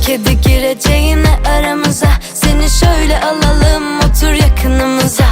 kedi gireceğine aramıza. Seni şöyle alalım otur yakınımıza.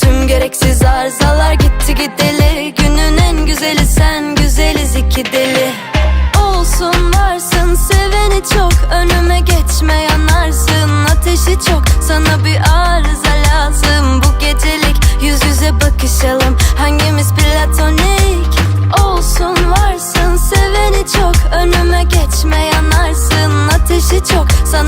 Tüm gereksiz arızalar gitti gideli. Günün en güzeli sen güzeliz iki deli. Olsun varsın seveni çok. Önüme geçme yanarsın Ateşi çok. Sana bir arıza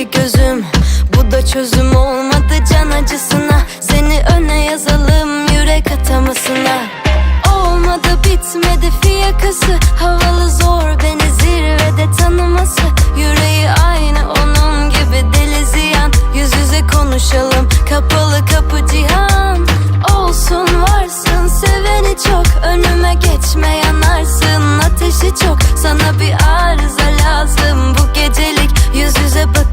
iki gözüm. Bu da çözüm olmadı can acısına. Seni öne yazalım yürek atamasına. Olmadı bitmedi fiyakası. Havalı zor beni zirvede tanıması. Yüreği aynı onun gibi deli ziyan. Yüz yüze konuşalım kapalı kapı cihan. Olsun varsın seveni çok. Önüme geçme yanarsın Ateşi çok. Sana bir arıza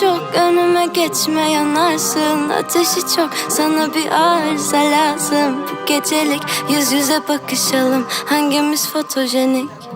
çok Önüme geçme yanarsın. Ateşi çok sana bir arıza lazım. Bu gecelik yüz yüze bakışalım. Hangimiz fotojenik